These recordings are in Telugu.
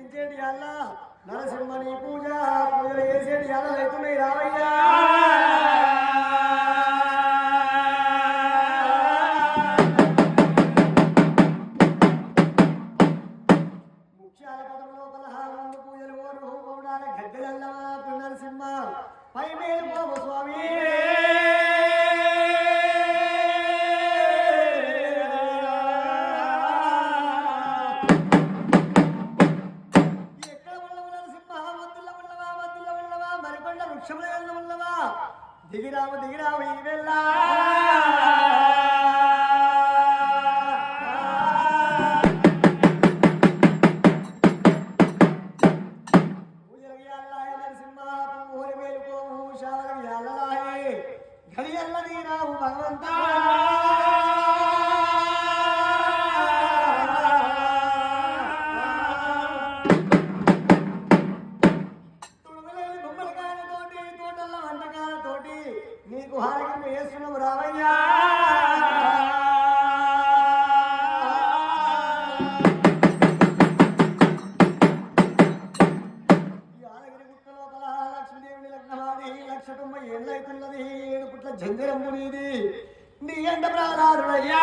పూజించేటి అల్లా నరసింహని పూజ పూజలు చేసేటి అలా వెళ్తున్నాయి రావయ్యా. దిగిరావు దిగిరావు ఈ వెళ్ళ. ఘడియల్ల నీరావు భగవంతా. నీకు హారగింపు వేస్తున్నాం రావయ్యా. ఏళ్ళైతున్నది. ఏడు పుట్ల జంజరం మునిది నీ ఎండ ప్రాణారుడయ్యా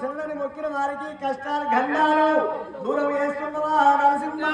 శరణని మొక్కిన వారికి కష్టాలు ఘండాలు దూరం వేస్తున్నవా నరసింహ?